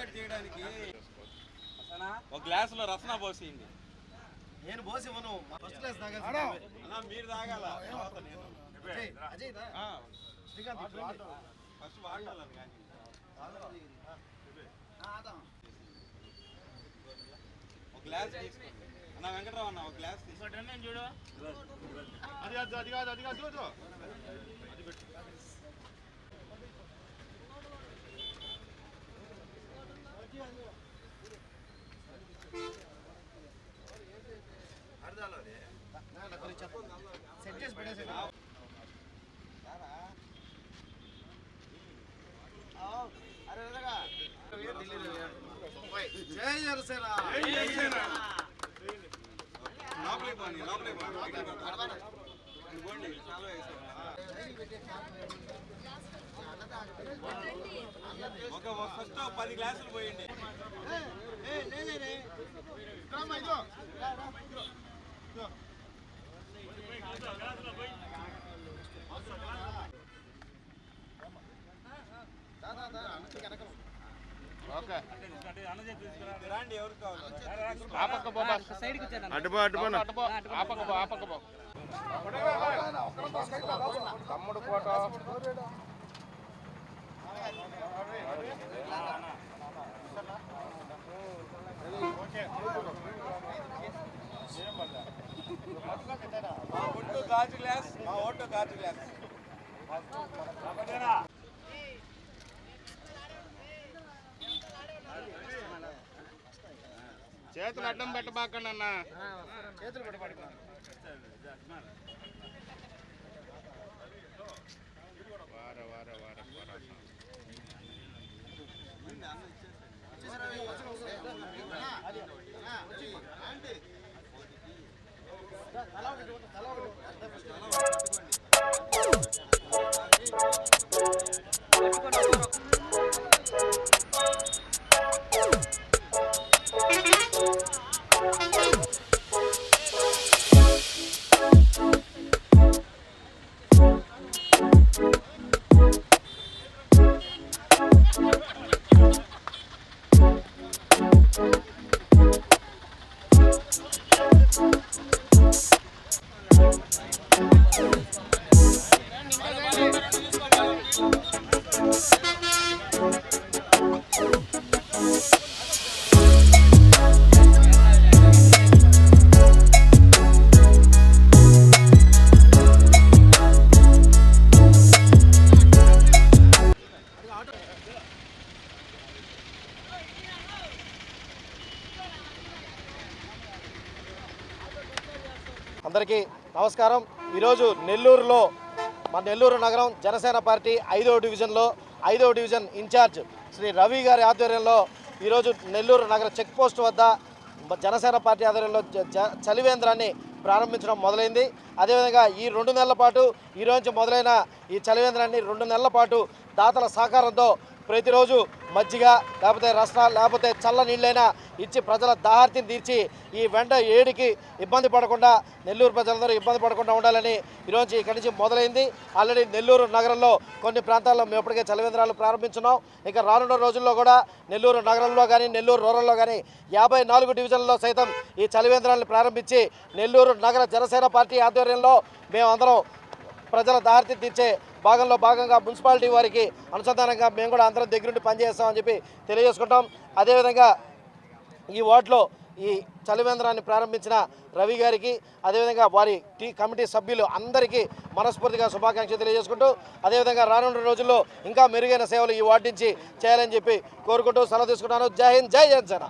Cut చేయడానికి. ఒక గ్లాసులో రసన పోసేయండి నేను పోసి ఇవ్వను. ఫస్ట్ క్లాస్ తాగాలి అన్నా మీరు తాగాల. అజయ్, శ్రీకాంత్. ఫస్ట్ వాడాలని కానీ. ఒక గ్లాస్ తీసుకోండి అన్న వెంకటరావు అన్న ఒక గ్లాస్ తీసుకోండి చూడు. అది కాదు అది కాదు అది కాదు చూడు జై జనసేన. లోపలికి పోనీ లోపలికి పోనీ ఒక ఫస్ట్ పది గ్లాసులు పోయండి. రండి ఎవరికి కావాలి అటుపో అటుపో అటుపో ఆపకపో ఆపకపో తమ్ముడు ఫోటో. మా ఒట్టు గాజు గ్లాస్ మా ఓటు గాజు గ్లాస్. చేతులు అడ్డం పెట్టబాకండి అన్న చేతులు పట్టుకోండి అందరికీ నమస్కారం. ఈరోజు నెల్లూరులో మన నెల్లూరు నగరం జనసేన పార్టీ ఐదవ డివిజన్లో ఐదవ డివిజన్ ఇన్ఛార్జ్ శ్రీ రవి గారి ఆధ్వర్యంలో ఈరోజు నెల్లూరు నగర చెక్ పోస్ట్ వద్ద జనసేన పార్టీ ఆధ్వర్యంలో జ- చలివేంద్రాన్ని ప్రారంభించడం మొదలైంది. అదేవిధంగా ఈ రెండు నెలల పాటు ఈ రోజు మొదలైన ఈ చలివేంద్రాన్ని రెండు నెలల పాటు దాతల సహకారంతో ప్రతిరోజు మజ్జిగ లేకపోతే రసన లేకపోతే చల్ల నీళ్ళైనా ఇచ్చి ప్రజల దాహార్తిని తీర్చి ఈ వెంట ఏడికి ఇబ్బంది పడకుండా నెల్లూరు ప్రజలందరూ ఇబ్బంది పడకుండా ఉండాలని ఈరోజు ఇక్కడి నుంచి మొదలైంది. ఆల్రెడీ నెల్లూరు నగరంలో కొన్ని ప్రాంతాల్లో మేము ఇప్పటికే చలివేంద్రాలు ప్రారంభించున్నాం. ఇక రానున్న రోజుల్లో కూడా నెల్లూరు నగరంలో కానీ నెల్లూరు రూరల్లో కానీ యాభై నాలుగు డివిజన్లలో సైతం ఈ చలివేంద్రాలను ప్రారంభించి నెల్లూరు నగర జనసేన పార్టీ ఆధ్వర్యంలో మేమందరం ప్రజల దారిని తీర్చే భాగంలో భాగంగా మున్సిపాలిటీ వారికి అనుసంధానంగా మేము కూడా అందరం దగ్గరుండి పనిచేస్తామని చెప్పి తెలియజేసుకుంటాం. అదేవిధంగా ఈ వార్డులో ఈ చలివేంద్రాన్ని ప్రారంభించిన రవి గారికి అదేవిధంగా వారి టీ కమిటీ సభ్యులు అందరికీ మనస్ఫూర్తిగా శుభాకాంక్షలు తెలియజేసుకుంటూ అదేవిధంగా రానున్న రోజుల్లో ఇంకా మెరుగైన సేవలు ఈ వార్డు నుంచి చేయాలని చెప్పి కోరుకుంటూ సెలవు తీసుకుంటాను జై హింద్ జై జనసేన.